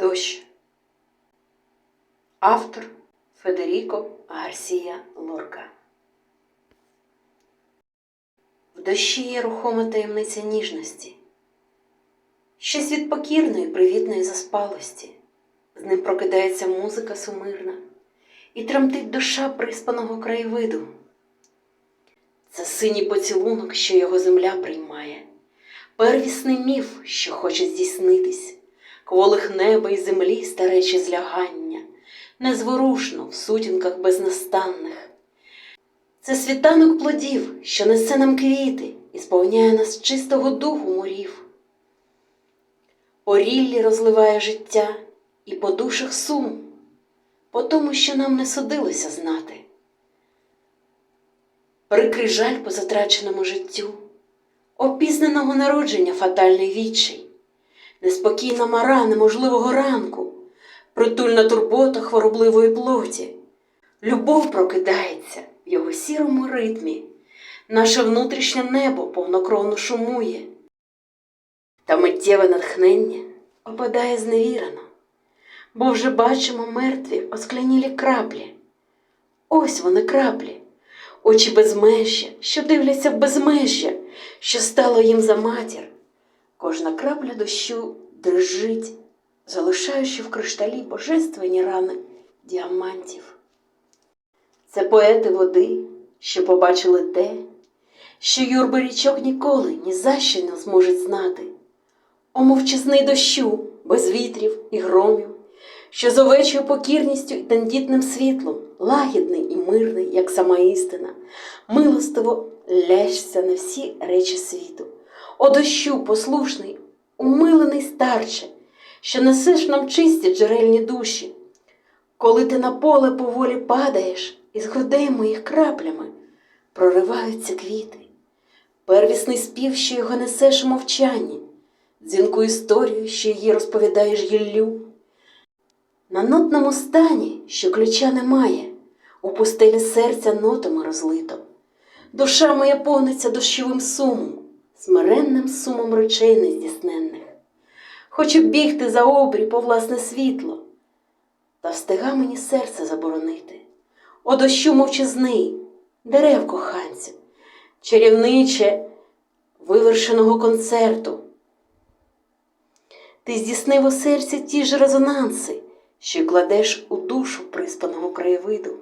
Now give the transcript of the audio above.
Дощ. Автор Федеріко Гарсія Лорка. В дощі є рухома таємниця ніжності, щось від покірної, привітної заспалості. З ним прокидається музика сумирна і тремтить душа приспаного краєвиду. Це синій поцілунок, що його земля приймає, первісний міф, що хоче здійснитись, кволих неба й землі старечі злягання, незворушно в сутінках безнастанних. Це світанок плодів, що несе нам квіти і сповняє нас чистого духу морів. Оріллі розливає життя і по душах сум, по тому, що нам не судилося знати. Прикрий жаль по затраченому життю, опізненого народження фатальний відчай, неспокійна мара неможливого ранку, притульна турбота хворобливої плоті. Любов прокидається в його сірому ритмі, наше внутрішнє небо повнокровно шумує, та миттєве натхнення опадає зневірено, бо вже бачимо мертві осклянілі краплі. Ось вони краплі, очі безмежжя, що дивляться в безмежжя, що стало їм за матір. Кожна крапля дощу дрижить, залишаючи в кришталі божественні рани діамантів. Це поети води, що побачили те, що юрби річок ніколи ні за що не зможуть знати. О мовчазний дощу, без вітрів і громів, що з овечою покірністю і тендітним світлом, лагідний і мирний, як сама істина, милостиво ляжся на всі речі світу. О дощу, послушний, умилений старче, що несеш нам чисті джерельні душі, коли ти на поле поволі падаєш, із грудей моїх краплями прориваються квіти, первісний спів, що його несеш у мовчанні, дзвінку історію, що її розповідаєш гіллю. На нотному стані, що ключа немає, у пустелі серця нотами розлито. Душа моя повниться дощовим сумом, смиренним сумом речей нездійсненних. Хочу бігти за обрій по власне світло, та встига мені серце заборонити. О дощу мовчазний, дерев коханців, чарівниче вивершеного концерту. Ти здійснив у серці ті ж резонанси, що кладеш у душу приспаного краєвиду.